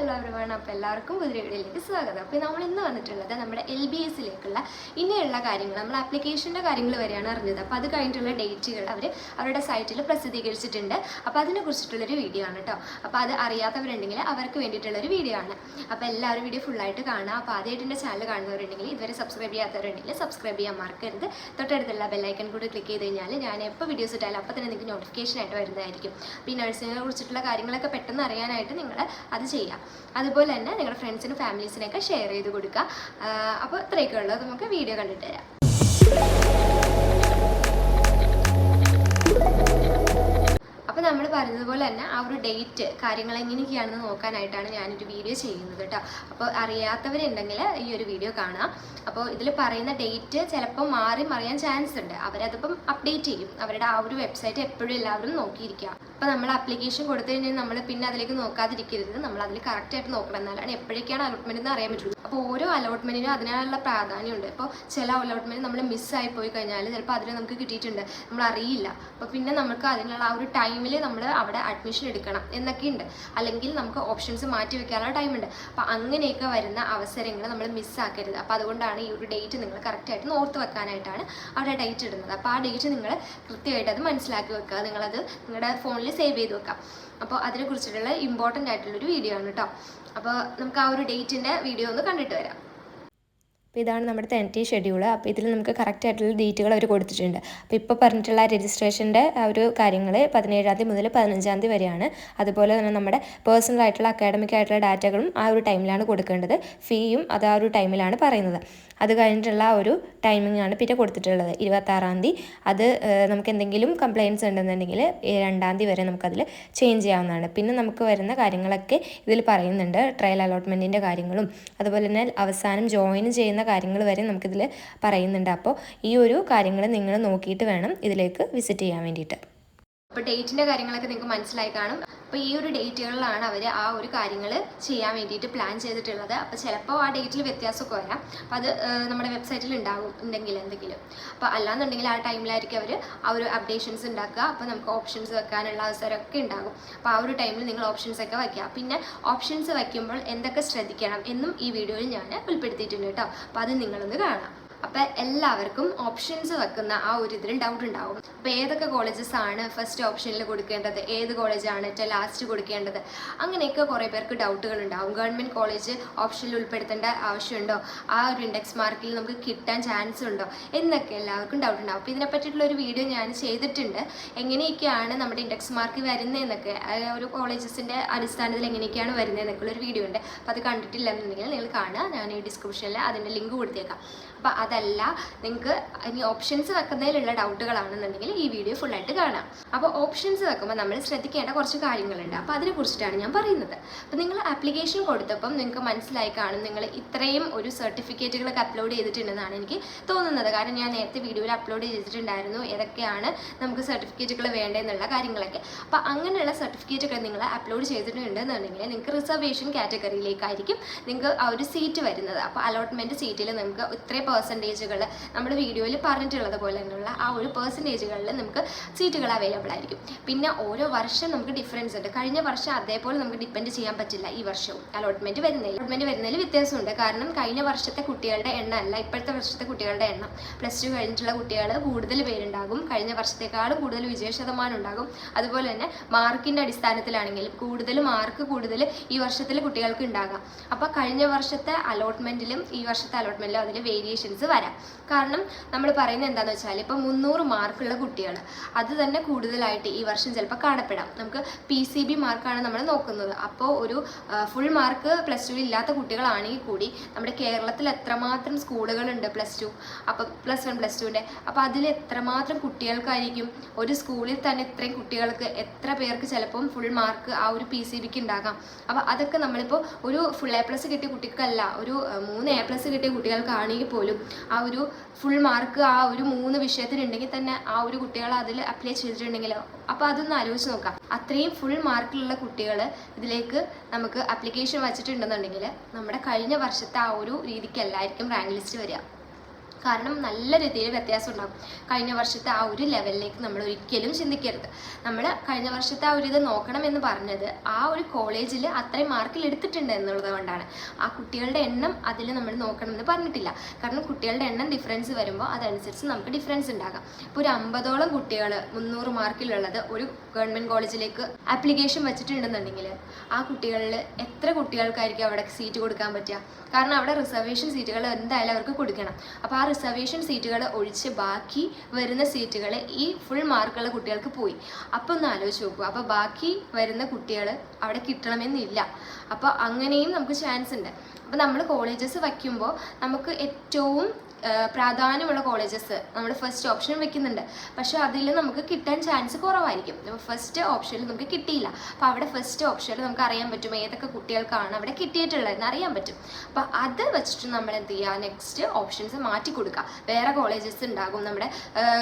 Hello everyone അപ്പോൾ എല്ലാവർക്കും പുതിയ വീഡിയോയിലേക്ക് സ്വാഗതം. അപ്പോൾ നമ്മൾ ഇന്ന് വന്നിട്ടുള്ളത് നമ്മുടെ എൽ ബി എസിലേക്കുള്ള ഇനിയുള്ള കാര്യങ്ങൾ നമ്മൾ ആപ്ലിക്കേഷന്റെ കാര്യങ്ങൾ വരെയാണ് അറിഞ്ഞത്. അപ്പോൾ അത് കഴിഞ്ഞിട്ടുള്ള ഡേറ്റുകൾ അവർ അവരുടെ സൈറ്റിൽ പ്രസിദ്ധീകരിച്ചിട്ടുണ്ട്. അപ്പോൾ അതിനെ കുറിച്ചിട്ടുള്ളൊരു വീഡിയോ ആണ് കേട്ടോ അപ്പോൾ അത് അറിയാത്തവരുണ്ടെങ്കിൽ അവർക്ക് വേണ്ടിയിട്ടുള്ളൊരു വീഡിയോ ആണ്. അപ്പോൾ എല്ലാവരും വീഡിയോ ഫുള്ളായിട്ട് കാണുക. അപ്പോൾ ആദ്യമായിട്ട് എന്റെ ചാനൽ കാണുന്നവരുണ്ടെങ്കിൽ ഇതുവരെ സബ്സ്ക്രൈബ് ചെയ്യാത്തവരുണ്ടെങ്കിൽ സബ്സ്ക്രൈബ് ചെയ്യാൻ മറക്കരുത്. തൊട്ടടുത്തുള്ള ബെല്ലൈക്കൺ കൂടി ക്ലിക്ക് ചെയ്ത് കഴിഞ്ഞാൽ ഞാൻ എപ്പോൾ വീഡിയോസ് ഇട്ടാലും അപ്പോൾ തന്നെ നിങ്ങൾക്ക് നോട്ടിഫിക്കേഷൻ ആയിട്ട് വരുന്നതായിരിക്കും. അപ്പോൾ ഈ നഴ്സിങ്ങിനെ കുറിച്ചിട്ടുള്ള കാര്യങ്ങളൊക്കെ പെട്ടെന്ന് അറിയാനായിട്ട് നിങ്ങൾ അത് ചെയ്യാം. അതുപോലെ തന്നെ നിങ്ങളുടെ ഫ്രണ്ട്സിനും ഫാമിലീസിനൊക്കെ ഷെയർ ചെയ്ത് കൊടുക്കുക. അപ്പോൾ ഇത്രയൊക്കെ ഉള്ളത് നമുക്ക് വീഡിയോ കണ്ടിട്ട് തരാം പറഞ്ഞതുപോലെ തന്നെ ആ ഒരു ഡേറ്റ് കാര്യങ്ങൾ എങ്ങനെയൊക്കെയാണെന്ന് നോക്കാനായിട്ടാണ് ഞാനൊരു വീഡിയോ ചെയ്യുന്നത് കേട്ടോ. അപ്പോൾ അറിയാത്തവരുണ്ടെങ്കിൽ ഈ ഒരു വീഡിയോ കാണാം. അപ്പോൾ ഇതിൽ പറയുന്ന ഡേറ്റ് ചിലപ്പോൾ മാറി മറിയാൻ ചാൻസ് ഉണ്ട്. അവരതിപ്പം അപ്ഡേറ്റ് ചെയ്യും. അവരുടെ ആ ഒരു വെബ്സൈറ്റ് എപ്പോഴും എല്ലാവരും നോക്കിയിരിക്കുക. അപ്പോൾ നമ്മൾ അപ്ലിക്കേഷൻ കൊടുത്തു കഴിഞ്ഞാൽ നമ്മൾ പിന്നെ അതിലേക്ക് നോക്കാതിരിക്കരുത്. നമ്മൾ അതിൽ കറക്റ്റായിട്ട് നോക്കണം. എന്നാലാണ് എപ്പോഴൊക്കെയാണ് അലോട്ട്മെന്റ് എന്ന് അറിയാൻ പറ്റുള്ളൂ. അപ്പോൾ ഓരോ അലോട്ട്മെന്റിനും അതിനുള്ള പ്രാധാന്യമുണ്ട്. ഇപ്പോൾ ചില അലോട്ട്മെന്റ് നമ്മൾ മിസ്സായി പോയി കഴിഞ്ഞാൽ ചിലപ്പോൾ അതിന് നമുക്ക് കിട്ടിയിട്ടുണ്ട്. നമ്മൾ അറിയില്ല. അപ്പോൾ പിന്നെ നമുക്ക് അതിനുള്ള ആ ഒരു ടൈമിൽ നമ്മൾ അവിടെ അഡ്മിഷൻ എടുക്കണം എന്നൊക്കെയുണ്ട് അല്ലെങ്കിൽ നമുക്ക് ഓപ്ഷൻസ് മാറ്റി വെക്കാനുള്ള ടൈമുണ്ട് അപ്പോൾ അങ്ങനെയൊക്കെ വരുന്ന അവസരങ്ങൾ നമ്മൾ മിസ്സാക്കരുത് അപ്പോൾ അതുകൊണ്ടാണ് ഈ ഒരു ഡേറ്റ് നിങ്ങൾ കറക്റ്റായിട്ട് ഓർത്ത് വെക്കാനായിട്ടാണ് അവിടെ ഡേറ്റ് ഇടുന്നത്. അപ്പോൾ ആ ഡേറ്റ് നിങ്ങൾ കൃത്യമായിട്ട് അത് മനസ്സിലാക്കി വെക്കുക. നിങ്ങളത് നിങ്ങളുടെ ഫോണിൽ സേവ് ചെയ്ത് വെക്കുക. അപ്പോൾ അതിനെ കുറിച്ചിട്ടുള്ള ഇമ്പോർട്ടന്റ് ആയിട്ടുള്ളൊരു വീഡിയോ ആണ് കേട്ടോ അപ്പോൾ നമുക്ക് ആ ഒരു ഡേറ്റിന്റെ വീഡിയോ ഒന്ന് കണ്ടിട്ട് വരാം. അപ്പോൾ ഇതാണ് നമ്മുടെ ടെന്റി ഷെഡ്യൂൾ അപ്പോൾ ഇതിൽ നമുക്ക് കറക്റ്റ് ആയിട്ടുള്ള ഡേറ്റുകൾ അവർ കൊടുത്തിട്ടുണ്ട്. അപ്പോൾ ഇപ്പോൾ പറഞ്ഞിട്ടുള്ള രജിസ്ട്രേഷന്റെ ആ ഒരു കാര്യങ്ങൾ പതിനേഴാം തീയതി മുതൽ പതിനഞ്ചാം തീയതി വരെയാണ്. അതുപോലെ തന്നെ നമ്മുടെ പേഴ്സണൽ ആയിട്ടുള്ള അക്കാഡമിക് ആയിട്ടുള്ള ഡാറ്റകളും ആ ഒരു ടൈമിലാണ് കൊടുക്കേണ്ടത്. ഫീയും അത് ആ ഒരു ടൈമിലാണ് പറയുന്നത്. അത് കഴിഞ്ഞിട്ടുള്ള ഒരു ടൈമിംഗ് ആണ് പിന്നെ കൊടുത്തിട്ടുള്ളത്. ഇരുപത്താറാം തീയതി. അത് നമുക്ക് എന്തെങ്കിലും കംപ്ലയിൻസ് ഉണ്ടെന്നുണ്ടെങ്കിൽ രണ്ടാം തീയതി വരെ നമുക്കതിൽ ചേഞ്ച് ചെയ്യാവുന്നതാണ്. പിന്നെ നമുക്ക് വരുന്ന കാര്യങ്ങളൊക്കെ ഇതിൽ പറയുന്നുണ്ട്. ട്രയൽ അലോട്ട്മെന്റിന്റെ കാര്യങ്ങളും. അതുപോലെ തന്നെ അവസാനം ജോയിൻ ചെയ്യുന്ന കാര്യങ്ങൾ വരെ നമുക്കിതിൽ പറയുന്നുണ്ട്. അപ്പോൾ ഈ ഒരു കാര്യങ്ങൾ നിങ്ങൾ നോക്കിയിട്ട് വേണം ഇതിലേക്ക് വിസിറ്റ് ചെയ്യാൻ വേണ്ടിയിട്ട്. അപ്പോൾ ഡേറ്റിന്റെ കാര്യങ്ങളൊക്കെ നിങ്ങൾക്ക് മനസ്സിലായി കാണും. അപ്പോൾ ഈ ഒരു ഡേറ്റുകളിലാണ് അവർ ആ ഒരു കാര്യങ്ങൾ ചെയ്യാൻ വേണ്ടിയിട്ട് പ്ലാൻ ചെയ്തിട്ടുള്ളത്. അപ്പോൾ ചിലപ്പോൾ ആ ഡേറ്റിൽ വ്യത്യാസമൊക്കെ വരാം. അപ്പോൾ അത് നമ്മുടെ വെബ്സൈറ്റിൽ ഉണ്ടാകും ഉണ്ടെങ്കിൽ എന്തെങ്കിലും. അപ്പോൾ അല്ലാന്നുണ്ടെങ്കിൽ ആ ടൈമിലായിരിക്കും അവർ ആ ഒരു അപ്ഡേഷൻസ് ഉണ്ടാക്കുക. അപ്പോൾ നമുക്ക് ഓപ്ഷൻസ് വെക്കാനുള്ള അവസരമൊക്കെ ഉണ്ടാകും. അപ്പോൾ ആ ഒരു ടൈമിൽ നിങ്ങൾ ഓപ്ഷൻസ് ഒക്കെ വയ്ക്കുക പിന്നെ ഓപ്ഷൻസ് വയ്ക്കുമ്പോൾ എന്തൊക്കെ ശ്രദ്ധിക്കണം എന്നും ഈ വീഡിയോയിൽ ഞാൻ ഉൾപ്പെടുത്തിയിട്ടുണ്ട് കേട്ടോ. അപ്പോൾ അത് നിങ്ങളൊന്ന് കാണാം. അപ്പം എല്ലാവർക്കും ഓപ്ഷൻസ് വെക്കുന്ന ആ ഒരു ഇതിൽ ഡൗട്ട് ഉണ്ടാവും. അപ്പോൾ ഏതൊക്കെ കോളേജസ് ആണ് ഫസ്റ്റ് ഓപ്ഷനിൽ കൊടുക്കേണ്ടത്? ഏത് കോളേജാണ് ലാസ്റ്റ് കൊടുക്കേണ്ടത്? അങ്ങനെയൊക്കെ കുറേ പേർക്ക് ഡൗട്ടുകൾ ഉണ്ടാവും. ഗവൺമെന്റ് കോളേജ് ഓപ്ഷനിൽ ഉൾപ്പെടുത്തേണ്ട ആവശ്യമുണ്ടോ? ആ ഒരു ഇൻഡെക്സ് മാർക്കിൽ നമുക്ക് കിട്ടാൻ ചാൻസ് ഉണ്ടോ? എന്നൊക്കെ എല്ലാവർക്കും ഡൗട്ട് ഉണ്ടാവും. അപ്പോൾ ഇതിനെ പറ്റിയിട്ടുള്ള ഒരു വീഡിയോ ഞാൻ ചെയ്തിട്ടുണ്ട്. എങ്ങനെയൊക്കെയാണ് നമ്മുടെ ഇൻഡെക്സ് മാർക്ക് വരുന്നതെന്നൊക്കെ ഒരു കോളേജസിന്റെ അടിസ്ഥാനത്തിൽ എങ്ങനെയൊക്കെയാണ് വരുന്നത് എന്നൊക്കെ ഒരു വീഡിയോ ഉണ്ട്. അപ്പോൾ അത് കണ്ടിട്ടില്ല എന്നുണ്ടെങ്കിൽ നിങ്ങൾ കാണുക. ഞാൻ ഈ ഡിസ്ക്രിപ്ഷനിൽ അതിന്റെ ലിങ്ക് കൊടുത്തേക്കാം. അപ്പോൾ അതല്ല നിങ്ങൾക്ക് ഇനി ഓപ്ഷൻസ് വെക്കുന്നതിലുള്ള ഡൗട്ടുകളാണെന്നുണ്ടെങ്കിൽ ഈ വീഡിയോ ഫുള്ളായിട്ട് കാണാം. അപ്പോൾ ഓപ്ഷൻസ് വെക്കുമ്പോൾ നമ്മൾ ശ്രദ്ധിക്കേണ്ട കുറച്ച് കാര്യങ്ങളുണ്ട്. അപ്പോൾ അതിനെ കുറിച്ചിട്ടാണ് ഞാൻ പറയുന്നത്. അപ്പോൾ നിങ്ങൾ ആപ്ലിക്കേഷൻ കൊടുത്തപ്പം നിങ്ങൾക്ക് മനസ്സിലായി കാണും നിങ്ങൾ ഇത്രയും ഒരു സർട്ടിഫിക്കറ്റുകളൊക്കെ അപ്ലോഡ് ചെയ്തിട്ടുണ്ടെന്നാണ് എനിക്ക് തോന്നുന്നത്. കാരണം ഞാൻ നേരത്തെ വീഡിയോയിൽ അപ്ലോഡ് ചെയ്തിട്ടുണ്ടായിരുന്നു ഏതൊക്കെയാണ് നമുക്ക് സർട്ടിഫിക്കറ്റുകൾ വേണ്ടതെന്നുള്ള കാര്യങ്ങളൊക്കെ. അപ്പോൾ അങ്ങനെയുള്ള സർട്ടിഫിക്കറ്റുകൾ നിങ്ങൾ അപ്ലോഡ് ചെയ്തിട്ടുണ്ടെന്നുണ്ടെങ്കിൽ നിങ്ങൾക്ക് റിസർവേഷൻ കാറ്റഗറിയിലേക്കായിരിക്കും നിങ്ങൾക്ക് ആ ഒരു സീറ്റ് വരുന്നത്. അപ്പോൾ അലോട്ട്മെന്റ് സീറ്റിൽ നിങ്ങൾക്ക് ഇത്രയും പെർസെന്റേജുകൾ നമ്മൾ വീഡിയോയിൽ പറഞ്ഞിട്ടുള്ളത് പോലെ തന്നെയുള്ള ആ ഒരു പെർസെന്റേജുകളിൽ നമുക്ക് സീറ്റുകൾ അവൈലബിൾ ആയിരിക്കും. പിന്നെ ഓരോ വർഷം നമുക്ക് ഡിഫറൻസ് ഉണ്ട്. കഴിഞ്ഞ വർഷം അതേപോലെ നമുക്ക് ഡിപ്പെൻഡ് ചെയ്യാൻ പറ്റില്ല ഈ വർഷവും. അലോട്ട്മെന്റ് വരുന്നതിൽ. അലോട്ട്മെന്റ് വരുന്നതിൽ വ്യത്യാസമുണ്ട്. കാരണം കഴിഞ്ഞ വർഷത്തെ കുട്ടികളുടെ എണ്ണം അല്ല ഇപ്പോഴത്തെ വർഷത്തെ കുട്ടികളുടെ എണ്ണം. പ്ലസ് ടു കഴിഞ്ഞിട്ടുള്ള കുട്ടികൾ കൂടുതൽ പേരുണ്ടാകും. കഴിഞ്ഞ വർഷത്തെക്കാളും കൂടുതൽ വിജയ ശതമാനം ഉണ്ടാകും. അതുപോലെ തന്നെ മാർക്കിന്റെ അടിസ്ഥാനത്തിലാണെങ്കിലും കൂടുതൽ മാർക്ക് കൂടുതൽ ഈ വർഷത്തിൽ കുട്ടികൾക്ക് ഉണ്ടാകാം. അപ്പോൾ കഴിഞ്ഞ വർഷത്തെ അലോട്ട്മെന്റിലും ഈ വർഷത്തെ അലോട്ട്മെന്റിലും അതിൽ വേരിയേഷൻസ് വരാം. കാരണം നമ്മൾ പറയുന്നത് എന്താണെന്ന് വെച്ചാൽ ഇപ്പോൾ മുന്നൂറ് മാർക്കുള്ള കുട്ടികൾ അത് തന്നെ കൂടുതലായിട്ട് ഈ വർഷം ചിലപ്പോൾ കാണപ്പെടാം. നമുക്ക് പി സി ബി മാർക്കാണ് നമ്മൾ നോക്കുന്നത്. അപ്പോൾ ഒരു ഫുൾ മാർക്ക് പ്ലസ് ടു ഇല്ലാത്ത കുട്ടികളാണെങ്കിൽ കൂടി നമ്മുടെ കേരളത്തിൽ എത്രമാത്രം സ്കൂളുകളുണ്ട് പ്ലസ് ടു അപ്പം പ്ലസ് വൺ പ്ലസ് ടുവിന്റെ അപ്പോൾ അതിൽ എത്രമാത്രം കുട്ടികൾക്കായിരിക്കും ഒരു സ്കൂളിൽ തന്നെ ഇത്രയും കുട്ടികൾക്ക് എത്ര പേർക്ക് ചിലപ്പം ഫുൾ മാർക്ക് ആ ഒരു പി സി ബിക്ക് ഉണ്ടാകാം അപ്പോൾ അതൊക്കെ നമ്മളിപ്പോൾ ഒരു ഫുൾ എ പ്ലസ് കിട്ടിയ കുട്ടിക്കല്ല ഒരു മൂന്ന് എ പ്ലസ് കിട്ടിയ കുട്ടികൾക്കാണെങ്കിൽ പോലും ആ ഒരു ഫുൾ മാർക്ക് ആ ഒരു മൂന്ന് വിഷയത്തിനുണ്ടെങ്കിൽ തന്നെ ആ ഒരു കുട്ടികൾ അതിൽ അപ്ലൈ ചെയ്തിട്ടുണ്ടെങ്കിൽ അപ്പോൾ അതൊന്ന് ആലോചിച്ച് നോക്കാം. അത്രയും ഫുൾ മാർക്കിലുള്ള കുട്ടികൾ ഇതിലേക്ക് നമുക്ക് അപ്ലിക്കേഷൻ വച്ചിട്ടുണ്ടെന്നുണ്ടെങ്കിൽ നമ്മുടെ കഴിഞ്ഞ വർഷത്തെ ആ ഒരു രീതിക്കല്ലായിരിക്കും റാങ്ക് ലിസ്റ്റ് വരിക. കാരണം നല്ല രീതിയിൽ വ്യത്യാസം ഉണ്ടാകും കഴിഞ്ഞ വർഷത്തെ ആ ഒരു ലെവലിലേക്ക് നമ്മൾ ഒരിക്കലും ചിന്തിക്കരുത്. നമ്മൾ കഴിഞ്ഞ വർഷത്തെ ആ ഒരു ഇത് നോക്കണം എന്ന് പറഞ്ഞത് ആ ഒരു കോളേജിൽ അത്രയും മാർക്കിൽ എടുത്തിട്ടുണ്ട് എന്നുള്ളത് കൊണ്ടാണ്. ആ കുട്ടികളുടെ എണ്ണം അതിൽ നമ്മൾ നോക്കണം എന്ന് പറഞ്ഞിട്ടില്ല. കാരണം കുട്ടികളുടെ എണ്ണം ഡിഫറൻസ് വരുമ്പോൾ അതനുസരിച്ച് നമുക്ക് ഡിഫറൻസ് ഉണ്ടാകാം. ഇപ്പോൾ ഒരു അമ്പതോളം കുട്ടികൾ മുന്നൂറ് മാർക്കിലുള്ളത് ഒരു ഗവൺമെന്റ് കോളേജിലേക്ക് ആപ്ലിക്കേഷൻ വെച്ചിട്ടുണ്ടെന്നുണ്ടെങ്കിൽ ആ കുട്ടികളിൽ എത്ര കുട്ടികൾക്കായിരിക്കും അവിടെ സീറ്റ് കൊടുക്കാൻ പറ്റുക? കാരണം അവിടെ റിസർവേഷൻ സീറ്റുകൾ എന്തായാലും അവർക്ക് കൊടുക്കണം. അപ്പോൾ ആ റിസർവേഷൻ സീറ്റുകൾ ഒഴിച്ച് ബാക്കി വരുന്ന സീറ്റുകൾ ഈ ഫുൾ മാർക്കുള്ള കുട്ടികൾക്ക് പോയി. അപ്പോൾ ഒന്ന് ആലോചിച്ച് നോക്കുക അപ്പോൾ ബാക്കി വരുന്ന കുട്ടികൾ അവിടെ കിട്ടണമെന്നില്ല. അപ്പോൾ അങ്ങനെയും നമുക്ക് ചാൻസ് ഉണ്ട്. അപ്പോൾ നമ്മൾ കോളേജസ് വയ്ക്കുമ്പോൾ നമുക്ക് ഏറ്റവും പ്രാധാന്യമുള്ള കോളേജസ് നമ്മൾ ഫസ്റ്റ് ഓപ്ഷൻ വെക്കുന്നുണ്ട്. പക്ഷെ അതിൽ നമുക്ക് കിട്ടാൻ ചാൻസ് കുറവായിരിക്കും. ഫസ്റ്റ് ഓപ്ഷനിൽ നമുക്ക് കിട്ടിയില്ല. അപ്പോൾ അവിടെ ഫസ്റ്റ് ഓപ്ഷനിൽ നമുക്ക് അറിയാൻ പറ്റും ഏതൊക്കെ കുട്ടികൾക്കാണ് അവിടെ കിട്ടിയിട്ടുള്ളതെന്ന് അറിയാൻ പറ്റും. അപ്പോൾ അത് വെച്ചിട്ട് നമ്മൾ എന്ത് ചെയ്യുക? നെക്സ്റ്റ് ഓപ്ഷൻസ് മാറ്റി കൊടുക്കുക. വേറെ കോളേജസ് ഉണ്ടാകും. നമ്മുടെ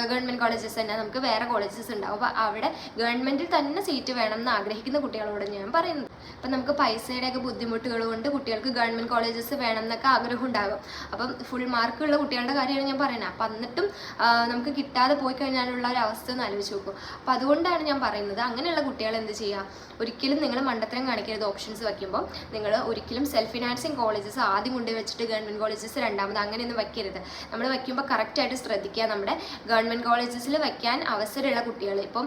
ഗവൺമെന്റ് കോളേജസ് തന്നെ നമുക്ക് വേറെ കോളേജസ് ഉണ്ടാകും. അപ്പോൾ അവിടെ ഗവൺമെന്റിൽ തന്നെ സീറ്റ് വേണം എന്ന് ആഗ്രഹിക്കുന്ന കുട്ടികളോട് ഞാൻ പറയുന്നത്. അപ്പം നമുക്ക് പൈസയുടെയൊക്കെ ബുദ്ധിമുട്ടുകൾ കൊണ്ട് കുട്ടികൾക്ക് ഗവൺമെന്റ് കോളേജസ് വേണം എന്നൊക്കെ ആഗ്രഹം ഉണ്ടാകും അപ്പം ഫുൾ മാർക്കുള്ള കുട്ടികളുടെ കാര്യമാണ് ഞാൻ പറയുന്നത്. അപ്പം എന്നിട്ടും നമുക്ക് കിട്ടാതെ പോയി കഴിഞ്ഞാലുള്ള ഒരു അവസ്ഥ ഒന്ന് ആലോചിച്ച് നോക്കും. അപ്പം അതുകൊണ്ടാണ് ഞാൻ പറയുന്നത് അങ്ങനെയുള്ള കുട്ടികൾ എന്ത് ചെയ്യുക? ഒരിക്കലും നിങ്ങൾ മണ്ടത്തരം കാണിക്കരുത് ഓപ്ഷൻസ് വയ്ക്കുമ്പോൾ നിങ്ങൾ ഒരിക്കലും സെൽഫ് ഫിനാൻസിങ് കോളേജസ് ആദ്യം കൊണ്ട് വെച്ചിട്ട് ഗവൺമെന്റ് കോളേജസ് രണ്ടാമത് അങ്ങനെയൊന്നും വയ്ക്കരുത്. നമ്മൾ വയ്ക്കുമ്പോൾ കറക്റ്റായിട്ട് ശ്രദ്ധിക്കുക നമ്മുടെ ഗവൺമെന്റ് കോളേജസിൽ വയ്ക്കാൻ അവസരമുള്ള കുട്ടികൾ. ഇപ്പം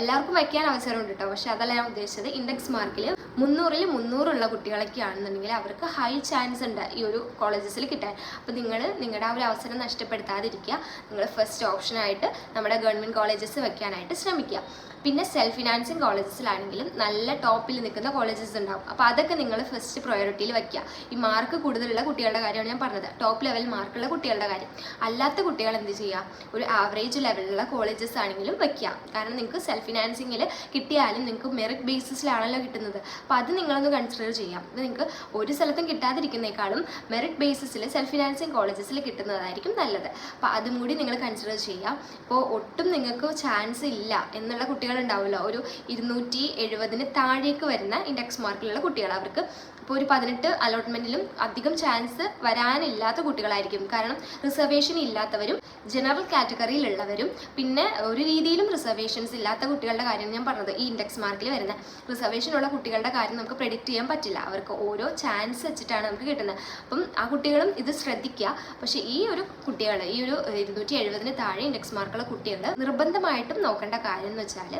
എല്ലാവർക്കും വയ്ക്കാൻ അവസരമുണ്ട് കേട്ടോ പക്ഷേ അതല്ല ഞാൻ ഉദ്ദേശിച്ചത്. ഇൻഡെക്സ് മാർക്കിൽ മുന്നൂറിൽ മുന്നൂറുള്ള കുട്ടികളൊക്കെ ആണെന്നുണ്ടെങ്കിൽ അവർക്ക് ഹൈ ചാൻസ് ഉണ്ട് ഈ ഒരു കോളേജസിൽ കിട്ടാൻ. അപ്പോൾ നിങ്ങൾ നിങ്ങളുടെ ആ ഒരു അവസരം നഷ്ടപ്പെടുത്താതിരിക്കുക. നിങ്ങൾ ഫസ്റ്റ് ഓപ്ഷനായിട്ട് നമ്മുടെ ഗവൺമെന്റ് കോളേജസ് വെക്കാനായിട്ട് ശ്രമിക്കുക. പിന്നെ സെൽഫ് ഫിനാൻസിങ് കോളേജസിലാണെങ്കിലും നല്ല ടോപ്പിൽ നിൽക്കുന്ന കോളേജസ് ഉണ്ടാവും. അപ്പോൾ അതൊക്കെ നിങ്ങൾ ഫസ്റ്റ് പ്രയോറിറ്റിയിൽ വയ്ക്കുക ഈ മാർക്ക് കൂടുതലുള്ള കുട്ടികളുടെ കാര്യമാണ് ഞാൻ പറഞ്ഞത്. ടോപ്പ് ലെവൽ മാർക്കുള്ള കുട്ടികളുടെ കാര്യം. അല്ലാത്ത കുട്ടികൾ എന്ത് ചെയ്യുക? ഒരു ആവറേജ് ലെവലിലുള്ള കോളേജസ് ആണെങ്കിലും വയ്ക്കുക കാരണം നിങ്ങൾക്ക് സെൽഫ് ഫിനാൻസിങ്ങിൽ കിട്ടിയാലും നിങ്ങൾക്ക് മെറിറ്റ് ബേസിസിലാണല്ലോ കിട്ടുന്നത്. അപ്പോൾ അത് നിങ്ങളൊന്ന് കൺസിഡർ ചെയ്യാം. ഇത് നിങ്ങൾക്ക് ഒരു സ്ഥലത്തും കിട്ടാതിരിക്കുന്നേക്കാളും മെറിറ്റ് ബേസിസിൽ സെൽഫ് ഫിനാൻസിങ് കോളേജസിൽ കിട്ടുന്നതായിരിക്കും നല്ലത്. അപ്പോൾ അതും കൂടി നിങ്ങൾ കൺസിഡർ ചെയ്യാം. ഇപ്പോൾ ഒട്ടും നിങ്ങൾക്ക് ചാൻസ് ഇല്ല എന്നുള്ള കുട്ടികളുണ്ടാവുമല്ലോ. ഒരു ഇരുന്നൂറ്റി എഴുപതിന് താഴേക്ക് വരുന്ന ഇൻഡെക്സ് മാർക്കിലുള്ള കുട്ടികൾ അവർക്ക്. ഇപ്പോൾ ഒരു പതിനെട്ട് അലോട്ട്മെന്റിലും അധികം ചാൻസ് വരാനില്ലാത്ത കുട്ടികളായിരിക്കും. കാരണം റിസർവേഷൻ ഇല്ലാത്തവരും ജനറൽ കാറ്റഗറിയിലുള്ളവരും പിന്നെ ഒരു രീതിയിലും റിസർവേഷൻസ് ഇല്ലാത്ത കുട്ടികളുടെ കാര്യം ഞാൻ പറഞ്ഞത് ഈ ഇൻഡെക്സ് മാർക്കിൽ വരുന്ന. റിസർവേഷൻ ഉള്ള കുട്ടികളുടെ കാര്യം നമുക്ക് പ്രെഡിക്റ്റ് ചെയ്യാൻ പറ്റില്ല. അവർക്ക് ഓരോ ചാൻസ് വെച്ചിട്ടാണ് നമുക്ക് കിട്ടുന്നത്. അപ്പം ആ കുട്ടികളും ഇത് ശ്രദ്ധിക്കുക പക്ഷേ ഈ ഒരു കുട്ടികൾ ഈ ഒരു ഇരുന്നൂറ്റി എഴുപതിന് താഴെ ഇൻഡെക്സ് മാർക്കുള്ള കുട്ടികൾ നിർബന്ധമായിട്ടും നോക്കേണ്ട കാര്യം എന്ന് വെച്ചാൽ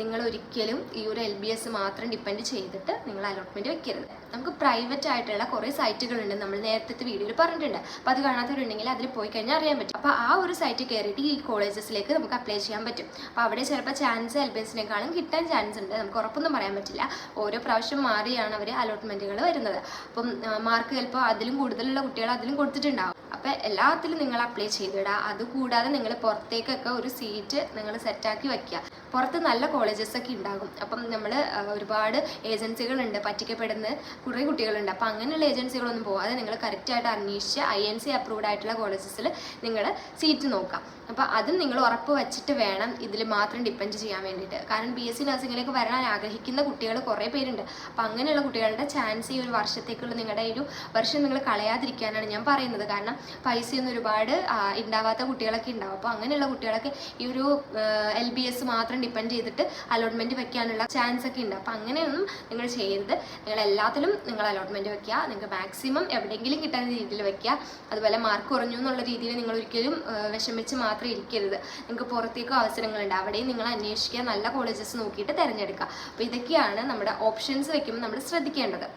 നിങ്ങൾ ഒരിക്കലും ഈ ഒരു എൽ ബി എസ് മാത്രം ഡിപ്പെൻഡ് ചെയ്തിട്ട് നിങ്ങൾ അലോട്ട്മെന്റ് വെക്കരുത്. നമുക്ക് പ്രൈവറ്റ് ആയിട്ടുള്ള കുറേ സൈറ്റുകളുണ്ട് നമ്മൾ നേരത്തെ വീഡിയോയിൽ പറഞ്ഞിട്ടുണ്ട്. അപ്പോൾ അത് കാണാത്തവരുണ്ടെങ്കിൽ അതിൽ പോയി കഴിഞ്ഞാൽ അറിയാൻ പറ്റും. അപ്പോൾ ആ ഒരു സൈറ്റ് കയറിയിട്ട് ഈ കോളേജസിലേക്ക് നമുക്ക് അപ്ലൈ ചെയ്യാൻ പറ്റും. അപ്പോൾ അവിടെ ചിലപ്പോൾ ചാൻസ് എൽ ബി എസിനേക്കാളും കിട്ടാൻ ചാൻസ് ഉണ്ട്. നമുക്ക് ഉറപ്പൊന്നും പറയാൻ പറ്റില്ല. ഓരോ പ്രാവശ്യം മാറിയാണ് അവർ അലോട്ട്മെന്റുകൾ വരുന്നത്. അപ്പം മാർക്ക് ചിലപ്പോൾ അതിലും കൂടുതലുള്ള കുട്ടികൾ അതിലും കൊടുത്തിട്ടുണ്ടാവും. അപ്പോൾ എല്ലാത്തിലും നിങ്ങൾ അപ്ലൈ ചെയ്തിടുക അതുകൂടാതെ നിങ്ങൾ പുറത്തേക്കൊക്കെ ഒരു സീറ്റ് നിങ്ങൾ സെറ്റാക്കി വയ്ക്കുക പുറത്ത് നല്ല കോളേജസ് ഒക്കെ ഉണ്ടാകും. അപ്പം നമ്മൾ ഒരുപാട് ഏജൻസികളുണ്ട് പറ്റിക്കപ്പെടുന്ന കുറേ കുട്ടികളുണ്ട്. അപ്പം അങ്ങനെയുള്ള ഏജൻസികളൊന്നും പോകാതെ നിങ്ങൾ കറക്റ്റായിട്ട് അന്വേഷിച്ച് ഐ എൻ സി അപ്രൂവ്ഡ് ആയിട്ടുള്ള കോളേജസിൽ നിങ്ങൾ സീറ്റ് നോക്കാം. അപ്പോൾ അതും നിങ്ങൾ ഉറപ്പ് വെച്ചിട്ട് വേണം ഇതിൽ മാത്രം ഡിപ്പെൻഡ് ചെയ്യാൻ വേണ്ടിയിട്ട്. കാരണം ബി എസ് സി നഴ്സിംഗിലേക്ക് വരാൻ ആഗ്രഹിക്കുന്ന കുട്ടികൾ കുറേ പേരുണ്ട്. അപ്പോൾ അങ്ങനെയുള്ള കുട്ടികളുടെ ചാൻസ് ഈ ഒരു വർഷത്തേക്കുള്ള നിങ്ങളുടെ ഒരു വർഷം നിങ്ങൾ കളയാതിരിക്കാനാണ് ഞാൻ പറയുന്നത്. കാരണം പൈസയൊന്നും ഒരുപാട് ഉണ്ടാവാത്ത കുട്ടികളൊക്കെ ഉണ്ടാവും അപ്പോൾ അങ്ങനെയുള്ള കുട്ടികളൊക്കെ ഈ ഒരു എൽ ബി എസ് മാത്രം ഡിപ്പെൻഡ് ചെയ്തിട്ട് അലോട്ട്മെന്റ് വെക്കാനുള്ള ചാൻസ് ഒക്കെ ഉണ്ട്. അപ്പോൾ അങ്ങനെയൊന്നും നിങ്ങൾ ചെയ്യരുത്. നിങ്ങൾ എല്ലാത്തിലും നിങ്ങൾ അലോട്ട്മെന്റ് വെക്കുക. നിങ്ങൾക്ക് മാക്സിമം എവിടെയെങ്കിലും കിട്ടുന്ന രീതിയിൽ വെക്കുക. അതുപോലെ മാർക്ക് കുറഞ്ഞു എന്നുള്ള രീതിയിൽ നിങ്ങൾ ഒരിക്കലും വിഷമിച്ച് മാത്രം ഇരിക്കരുത്. നിങ്ങൾക്ക് പുറത്തേക്കും അവസരങ്ങളുണ്ട് അവിടെയും നിങ്ങൾ അന്വേഷിക്കുക. നല്ല കോളേജസ് നോക്കിയിട്ട് തിരഞ്ഞെടുക്കുക. അപ്പോൾ ഇതൊക്കെയാണ് നമ്മുടെ ഓപ്ഷൻസ് വെക്കുമ്പോൾ നമ്മൾ ശ്രദ്ധിക്കേണ്ടത്.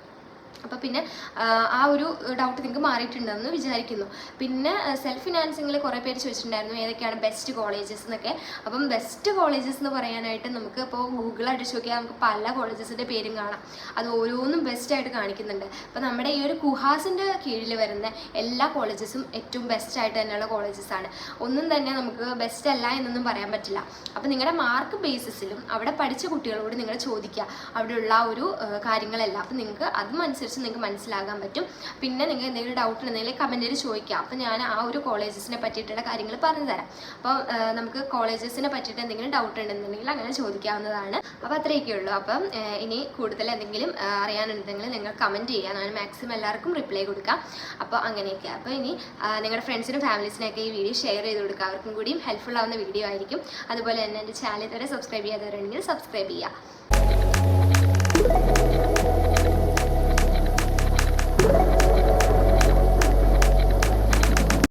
അപ്പോൾ പിന്നെ ആ, ഒരു ഡൗട്ട് നിങ്ങൾക്ക് മാറിയിട്ടുണ്ടെന്ന് വിചാരിക്കുന്നു. പിന്നെ സെൽഫ് ഫിനാൻസിങ്ങിൽ കുറേ പേര് ചോദിച്ചിട്ടുണ്ടായിരുന്നു ഏതൊക്കെയാണ് ബെസ്റ്റ് കോളേജസ് എന്നൊക്കെ. അപ്പം ബെസ്റ്റ് കോളേജസ് എന്ന് പറയാനായിട്ട് നമുക്ക് ഇപ്പോൾ ഗൂഗിൾ അടിച്ചു നോക്കിയാൽ നമുക്ക് പല കോളേജസിന്റെ പേരും കാണാം. അത് ഓരോന്നും ബെസ്റ്റായിട്ട് കാണിക്കുന്നുണ്ട്. അപ്പോൾ നമ്മുടെ ഈ ഒരു കുഹാസിന്റെ കീഴിൽ വരുന്ന എല്ലാ കോളേജസും ഏറ്റവും ബെസ്റ്റായിട്ട് തന്നെയുള്ള കോളേജസ് ആണ്. ഒന്നും തന്നെ നമുക്ക് ബെസ്റ്റ് അല്ല എന്നൊന്നും പറയാൻ പറ്റില്ല. അപ്പോൾ നിങ്ങളുടെ മാർക്ക് ബേസിസിലും അവിടെ പഠിച്ച കുട്ടികളോട് നിങ്ങൾ ചോദിക്കുക. അവിടെയുള്ള ഒരു കാര്യങ്ങളെല്ലാം. അപ്പോൾ നിങ്ങൾക്ക് അത് മനസ്സിലാക്കി അതനുസരിച്ച് നിങ്ങൾക്ക് മനസ്സിലാകാൻ പറ്റും. പിന്നെ നിങ്ങൾ എന്തെങ്കിലും ഡൗട്ട് ഉണ്ടെങ്കിൽ കമന്റിൽ ചോദിക്കുക അപ്പോൾ ഞാൻ ആ ഒരു കോളേജസിനെ പറ്റിയിട്ടുള്ള കാര്യങ്ങൾ പറഞ്ഞു തരാം. അപ്പോൾ നമുക്ക് കോളേജസിനെ പറ്റിയിട്ട് എന്തെങ്കിലും ഡൗട്ട് ഉണ്ടെന്നുണ്ടെങ്കിൽ അങ്ങനെ ചോദിക്കാവുന്നതാണ്. അപ്പോൾ അത്രയൊക്കെ ഉള്ളൂ. അപ്പം ഇനി കൂടുതൽ എന്തെങ്കിലും അറിയാനുണ്ടെങ്കിൽ നിങ്ങൾ കമന്റ് ചെയ്യുക ഞാൻ മാക്സിമം എല്ലാവർക്കും റിപ്ലൈ കൊടുക്കാം. അപ്പോൾ അങ്ങനെയൊക്കെ. അപ്പോൾ ഇനി നിങ്ങളുടെ ഫ്രണ്ട്സിനും ഫാമിലീസിനൊക്കെ ഈ വീഡിയോ ഷെയർ ചെയ്ത് കൊടുക്കുക. അവർക്കും കൂടിയും ഹെൽപ്ഫുൾ ആവുന്ന വീഡിയോ ആയിരിക്കും. അതുപോലെ തന്നെ എന്റെ ചാനൽ ഇതുവരെ സബ്സ്ക്രൈബ് ചെയ്യാത്തവരുണ്ടെങ്കിൽ സബ്സ്ക്രൈബ് ചെയ്യുക.